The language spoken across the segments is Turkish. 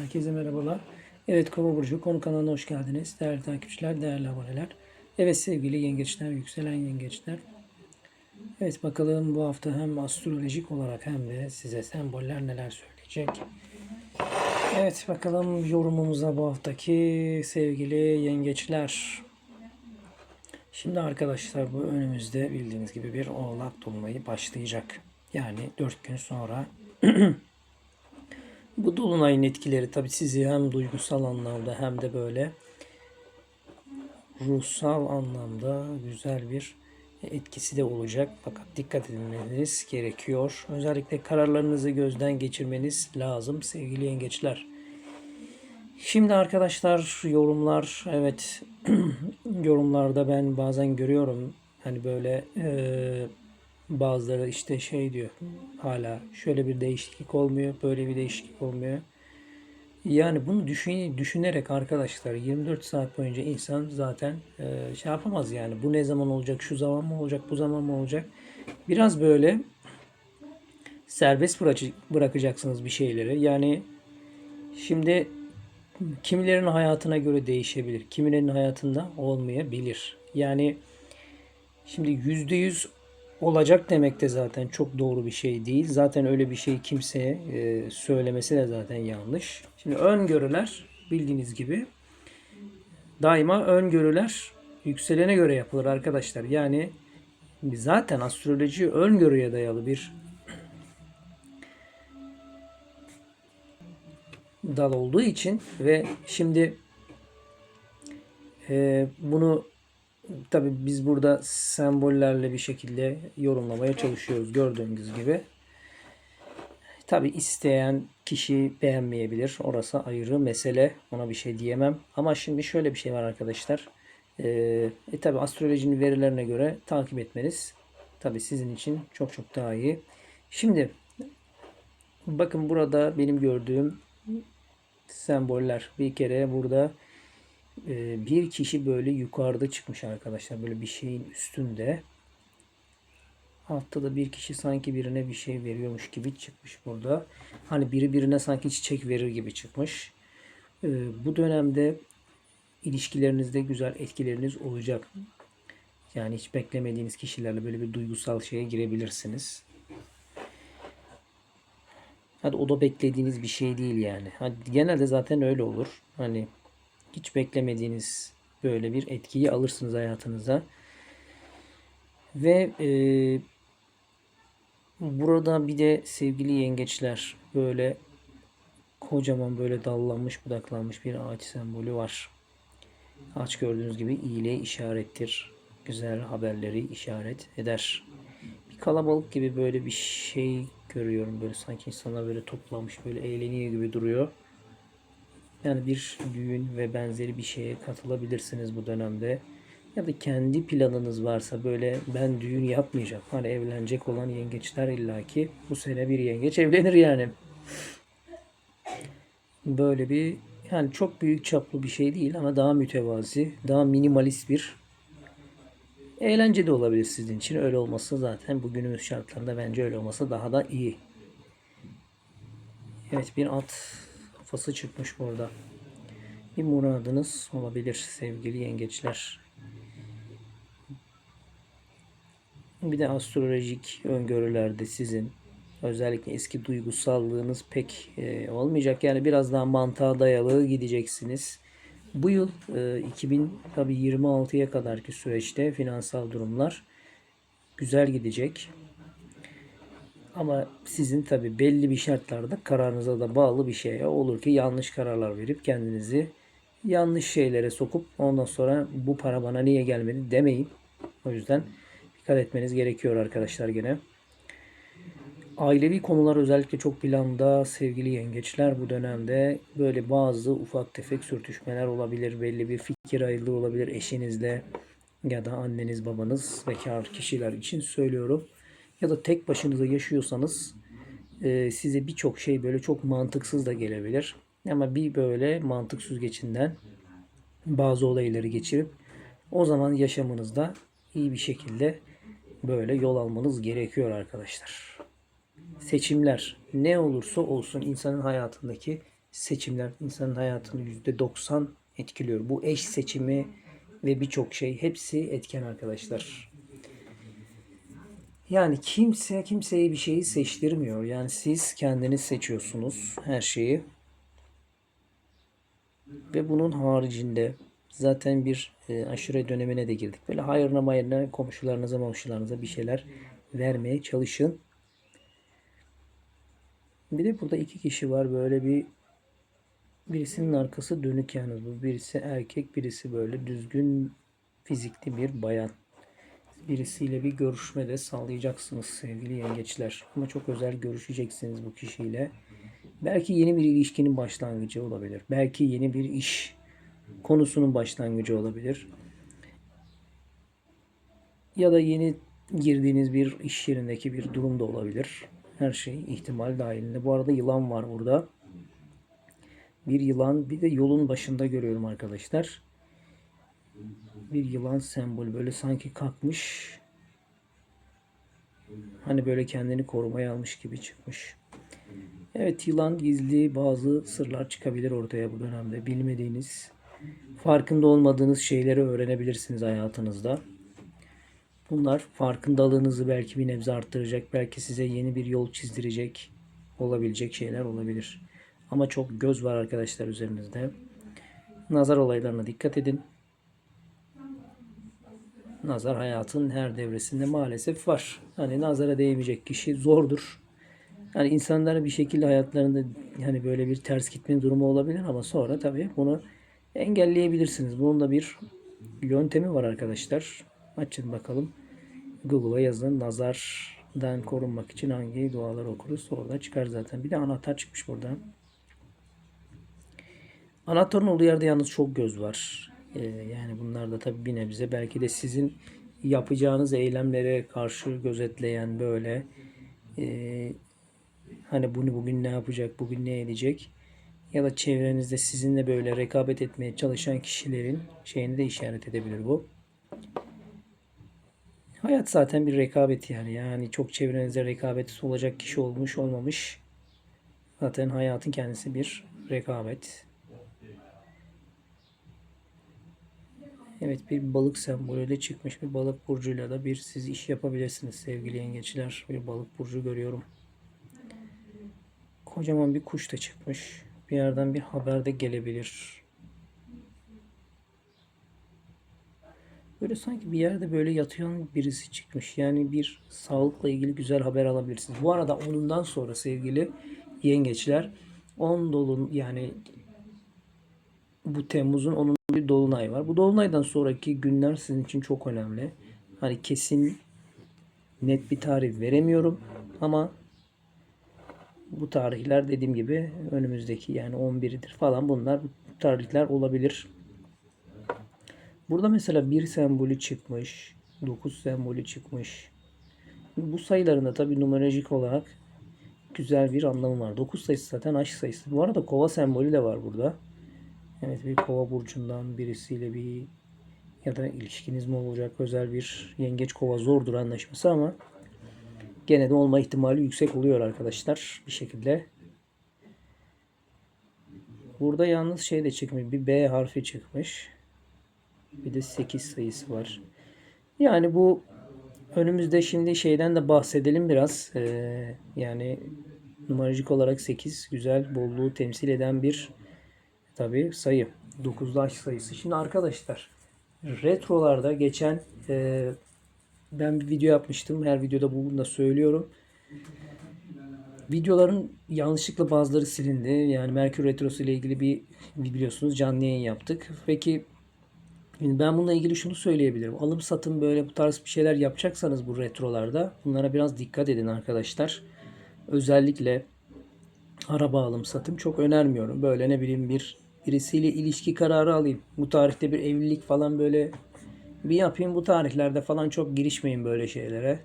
Herkese merhabalar. Evet Kova Burcu konu kanalına hoş geldiniz. Değerli takipçiler, değerli aboneler. Evet sevgili yengeçler, yükselen yengeçler. Evet bakalım bu hafta hem astrolojik olarak hem de size semboller neler söyleyecek. Evet bakalım yorumumuza bu haftaki sevgili yengeçler. Şimdi arkadaşlar bu önümüzde bildiğiniz gibi bir oğlak dolunayı başlayacak. Yani 4 gün sonra Bu dolunayın etkileri tabii sizi hem duygusal anlamda hem de böyle ruhsal anlamda güzel bir etkisi de olacak. Fakat dikkat edilmeniz gerekiyor. Özellikle kararlarınızı gözden geçirmeniz lazım sevgili yengeçler. Şimdi arkadaşlar yorumlar evet yorumlarda ben bazen görüyorum hani böyle eee Bazıları işte şey diyor hala şöyle bir değişiklik olmuyor, böyle bir değişiklik olmuyor. Yani bunu düşün, düşünerek arkadaşlar 24 saat boyunca insan zaten e, şey yapamaz yani. Bu ne zaman olacak, şu zaman mı olacak, bu zaman mı olacak? Biraz böyle serbest bırakacaksınız bir şeyleri. Yani şimdi kimilerin hayatına göre değişebilir. Kimilerin hayatında olmayabilir. Yani şimdi %100 olacak demek de zaten çok doğru bir şey değil. Zaten öyle bir şey kimseye e, söylemesi de zaten yanlış. Şimdi öngörüler bildiğiniz gibi daima öngörüler yükselene göre yapılır arkadaşlar. Yani zaten astroloji öngörüye dayalı bir dal olduğu için ve şimdi e, bunu Tabi biz burada sembollerle bir şekilde yorumlamaya çalışıyoruz gördüğünüz gibi. Tabi isteyen kişi beğenmeyebilir. Orası ayrı mesele. Ona bir şey diyemem. Ama şimdi şöyle bir şey var arkadaşlar. Ee, e tabi astrolojinin verilerine göre takip etmeniz tabi sizin için çok çok daha iyi. Şimdi bakın burada benim gördüğüm semboller bir kere burada ee, bir kişi böyle yukarıda çıkmış arkadaşlar. Böyle bir şeyin üstünde. Altta da bir kişi sanki birine bir şey veriyormuş gibi çıkmış burada. Hani biri birine sanki çiçek verir gibi çıkmış. Ee, bu dönemde ilişkilerinizde güzel etkileriniz olacak. Yani hiç beklemediğiniz kişilerle böyle bir duygusal şeye girebilirsiniz. Hadi o da beklediğiniz bir şey değil yani. Hadi genelde zaten öyle olur. Hani hiç beklemediğiniz böyle bir etkiyi alırsınız hayatınıza. Ve e, burada bir de sevgili yengeçler böyle kocaman böyle dallanmış budaklanmış bir ağaç sembolü var. Ağaç gördüğünüz gibi iyiliğe işarettir. Güzel haberleri işaret eder. Bir kalabalık gibi böyle bir şey görüyorum. Böyle sanki insanlar böyle toplanmış böyle eğleniyor gibi duruyor. Yani bir düğün ve benzeri bir şeye katılabilirsiniz bu dönemde. Ya da kendi planınız varsa böyle ben düğün yapmayacağım. Hani evlenecek olan yengeçler illaki bu sene bir yengeç evlenir yani. Böyle bir yani çok büyük çaplı bir şey değil ama daha mütevazi, daha minimalist bir eğlence de olabilir sizin için. Öyle olması zaten bugünümüz şartlarında bence öyle olması daha da iyi. Evet bir at kafası çıkmış burada. Bir muradınız olabilir sevgili yengeçler. Bir de astrolojik öngörülerde sizin özellikle eski duygusallığınız pek e, olmayacak. Yani biraz daha mantığa dayalı gideceksiniz. Bu yıl e, 2026'ya kadarki süreçte finansal durumlar güzel gidecek. Ama sizin tabi belli bir şartlarda kararınıza da bağlı bir şey olur ki yanlış kararlar verip kendinizi yanlış şeylere sokup ondan sonra bu para bana niye gelmedi demeyin. O yüzden dikkat etmeniz gerekiyor arkadaşlar gene. Ailevi konular özellikle çok planda sevgili yengeçler bu dönemde böyle bazı ufak tefek sürtüşmeler olabilir. Belli bir fikir ayrılığı olabilir eşinizle ya da anneniz babanız bekar kişiler için söylüyorum ya da tek başınıza yaşıyorsanız e, size birçok şey böyle çok mantıksız da gelebilir. Ama bir böyle mantık süzgecinden bazı olayları geçirip o zaman yaşamınızda iyi bir şekilde böyle yol almanız gerekiyor arkadaşlar. Seçimler ne olursa olsun insanın hayatındaki seçimler insanın hayatını %90 etkiliyor. Bu eş seçimi ve birçok şey hepsi etken arkadaşlar. Yani kimse kimseye bir şeyi seçtirmiyor. Yani siz kendiniz seçiyorsunuz her şeyi. Ve bunun haricinde zaten bir e, aşure dönemine de girdik. Böyle hayırına mayırına komşularınıza komşularınıza bir şeyler vermeye çalışın. Bir de burada iki kişi var böyle bir birisinin arkası dönük yani bu birisi erkek birisi böyle düzgün fizikli bir bayan. Birisiyle bir görüşme de sağlayacaksınız sevgili yengeçler. Ama çok özel görüşeceksiniz bu kişiyle. Belki yeni bir ilişkinin başlangıcı olabilir. Belki yeni bir iş konusunun başlangıcı olabilir. Ya da yeni girdiğiniz bir iş yerindeki bir durum da olabilir. Her şey ihtimal dahilinde. Bu arada yılan var burada. Bir yılan bir de yolun başında görüyorum arkadaşlar. Bir yılan sembol böyle sanki kalkmış. Hani böyle kendini korumaya almış gibi çıkmış. Evet yılan gizli bazı sırlar çıkabilir ortaya bu dönemde. Bilmediğiniz, farkında olmadığınız şeyleri öğrenebilirsiniz hayatınızda. Bunlar farkındalığınızı belki bir nebze arttıracak, belki size yeni bir yol çizdirecek olabilecek şeyler olabilir. Ama çok göz var arkadaşlar üzerinizde. Nazar olaylarına dikkat edin. Nazar hayatın her devresinde maalesef var. Hani nazara değmeyecek kişi zordur. Yani insanlara bir şekilde hayatlarında hani böyle bir ters gitme durumu olabilir ama sonra tabii bunu engelleyebilirsiniz. Bunun da bir yöntemi var arkadaşlar. Açın bakalım. Google'a yazın nazardan korunmak için hangi dualar okuruz. Orada çıkar zaten. Bir de anahtar çıkmış buradan. Anahtarın olduğu yerde yalnız çok göz var. Ee, yani bunlar da tabii bir nebze belki de sizin yapacağınız eylemlere karşı gözetleyen böyle e, hani bunu bugün ne yapacak, bugün ne edecek ya da çevrenizde sizinle böyle rekabet etmeye çalışan kişilerin şeyini de işaret edebilir bu. Hayat zaten bir rekabet yani. Yani çok çevrenizde rekabet olacak kişi olmuş olmamış. Zaten hayatın kendisi bir rekabet. Evet bir balık sembolüyle çıkmış bir balık burcuyla da bir siz iş yapabilirsiniz sevgili yengeçler. Bir balık burcu görüyorum. Kocaman bir kuş da çıkmış. Bir yerden bir haber de gelebilir. Böyle sanki bir yerde böyle yatıyor birisi çıkmış. Yani bir sağlıkla ilgili güzel haber alabilirsiniz. Bu arada onundan sonra sevgili yengeçler 10 dolun yani bu Temmuz'un onun bir dolunay var. Bu dolunaydan sonraki günler sizin için çok önemli. Hani kesin net bir tarih veremiyorum ama bu tarihler dediğim gibi önümüzdeki yani 11'idir falan bunlar bu tarihler olabilir. Burada mesela bir sembolü çıkmış. 9 sembolü çıkmış. Bu sayıların da tabi numerolojik olarak güzel bir anlamı var. 9 sayısı zaten aşk sayısı. Bu arada kova sembolü de var burada. Evet bir kova burcundan birisiyle bir ya da ilişkiniz mi olacak özel bir yengeç kova zordur anlaşması ama gene de olma ihtimali yüksek oluyor arkadaşlar bir şekilde. Burada yalnız şey de çıkmış. Bir B harfi çıkmış. Bir de 8 sayısı var. Yani bu önümüzde şimdi şeyden de bahsedelim biraz. Ee, yani numarolojik olarak 8 güzel bolluğu temsil eden bir tabi sayı. 9'da aşk sayısı. Şimdi arkadaşlar retrolarda geçen e, ben bir video yapmıştım. Her videoda bunu da söylüyorum. Videoların yanlışlıkla bazıları silindi. Yani Merkür Retrosu ile ilgili bir biliyorsunuz canlı yayın yaptık. Peki ben bununla ilgili şunu söyleyebilirim. Alım satım böyle bu tarz bir şeyler yapacaksanız bu retrolarda bunlara biraz dikkat edin arkadaşlar. Özellikle araba alım satım çok önermiyorum. Böyle ne bileyim bir birisiyle ilişki kararı alayım. Bu tarihte bir evlilik falan böyle bir yapayım. Bu tarihlerde falan çok girişmeyin böyle şeylere.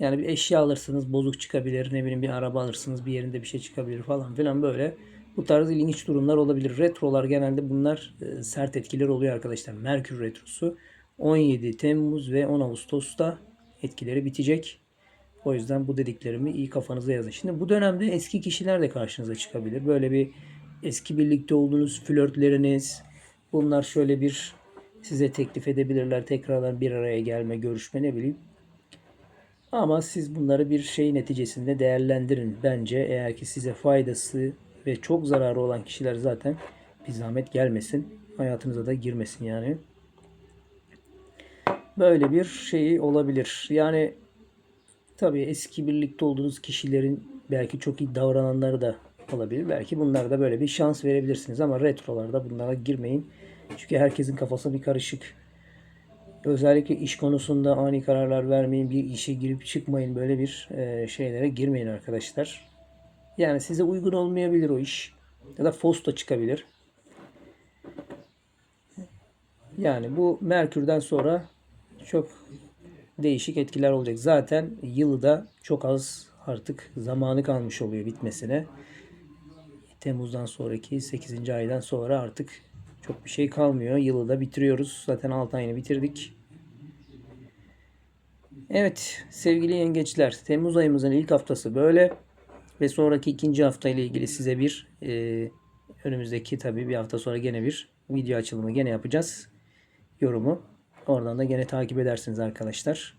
Yani bir eşya alırsınız bozuk çıkabilir. Ne bileyim bir araba alırsınız bir yerinde bir şey çıkabilir falan filan böyle. Bu tarz ilginç durumlar olabilir. Retrolar genelde bunlar e, sert etkiler oluyor arkadaşlar. Merkür Retrosu 17 Temmuz ve 10 Ağustos'ta etkileri bitecek. O yüzden bu dediklerimi iyi kafanıza yazın. Şimdi bu dönemde eski kişiler de karşınıza çıkabilir. Böyle bir eski birlikte olduğunuz flörtleriniz bunlar şöyle bir size teklif edebilirler. Tekrardan bir araya gelme, görüşme ne bileyim. Ama siz bunları bir şey neticesinde değerlendirin. Bence eğer ki size faydası ve çok zararı olan kişiler zaten bir zahmet gelmesin. Hayatınıza da girmesin yani. Böyle bir şey olabilir. Yani tabii eski birlikte olduğunuz kişilerin belki çok iyi davrananları da olabilir. Belki bunlar da böyle bir şans verebilirsiniz ama retrolarda bunlara girmeyin. Çünkü herkesin kafası bir karışık. Özellikle iş konusunda ani kararlar vermeyin. Bir işe girip çıkmayın. Böyle bir e, şeylere girmeyin arkadaşlar. Yani size uygun olmayabilir o iş. Ya da fos da çıkabilir. Yani bu Merkür'den sonra çok değişik etkiler olacak. Zaten yılı da çok az artık zamanı kalmış oluyor bitmesine. Temmuz'dan sonraki 8. aydan sonra artık çok bir şey kalmıyor. Yılı da bitiriyoruz. Zaten 6 ayını bitirdik. Evet sevgili yengeçler Temmuz ayımızın ilk haftası böyle ve sonraki ikinci hafta ile ilgili size bir e, önümüzdeki tabii bir hafta sonra gene bir video açılımı gene yapacağız yorumu. Oradan da gene takip edersiniz arkadaşlar.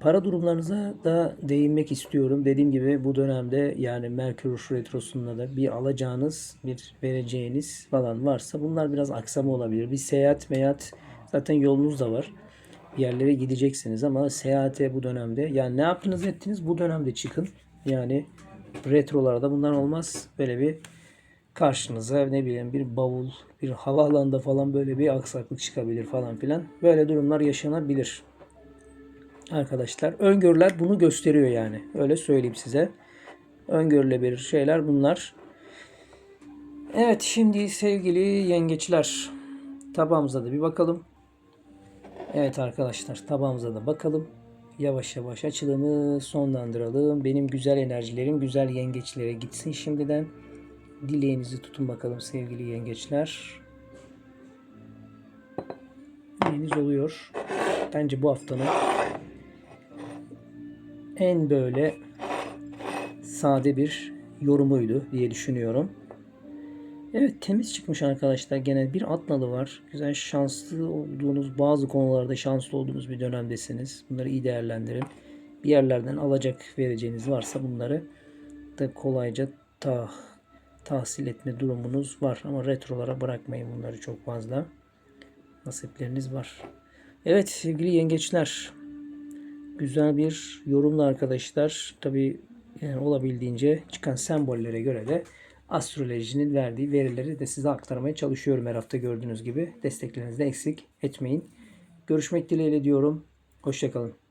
Para durumlarınıza da değinmek istiyorum. Dediğim gibi bu dönemde yani Merkür Retrosu'nda da bir alacağınız, bir vereceğiniz falan varsa bunlar biraz aksama olabilir. Bir seyahat meyat zaten yolunuz da var. Bir yerlere gideceksiniz ama seyahate bu dönemde yani ne yaptınız ettiniz bu dönemde çıkın. Yani retrolarda bunlar olmaz. Böyle bir karşınıza ne bileyim bir bavul, bir havaalanında falan böyle bir aksaklık çıkabilir falan filan. Böyle durumlar yaşanabilir. Arkadaşlar öngörüler bunu gösteriyor yani. Öyle söyleyeyim size. Öngörülebilir şeyler bunlar. Evet şimdi sevgili yengeçler tabağımıza da bir bakalım. Evet arkadaşlar tabağımıza da bakalım. Yavaş yavaş açılımı sonlandıralım. Benim güzel enerjilerim güzel yengeçlere gitsin şimdiden. Dileğinizi tutun bakalım sevgili yengeçler. Dileğiniz oluyor. Bence bu haftanın en böyle sade bir yorumuydu diye düşünüyorum. Evet temiz çıkmış arkadaşlar. Gene bir atnalı var. Güzel şanslı olduğunuz bazı konularda şanslı olduğunuz bir dönemdesiniz. Bunları iyi değerlendirin. Bir yerlerden alacak vereceğiniz varsa bunları da kolayca ta tahsil etme durumunuz var. Ama retrolara bırakmayın bunları çok fazla. Nasipleriniz var. Evet sevgili yengeçler. Güzel bir yorumla arkadaşlar. Tabi yani olabildiğince çıkan sembollere göre de astrolojinin verdiği verileri de size aktarmaya çalışıyorum her hafta gördüğünüz gibi. Desteklerinizi de eksik etmeyin. Görüşmek dileğiyle diyorum. Hoşçakalın.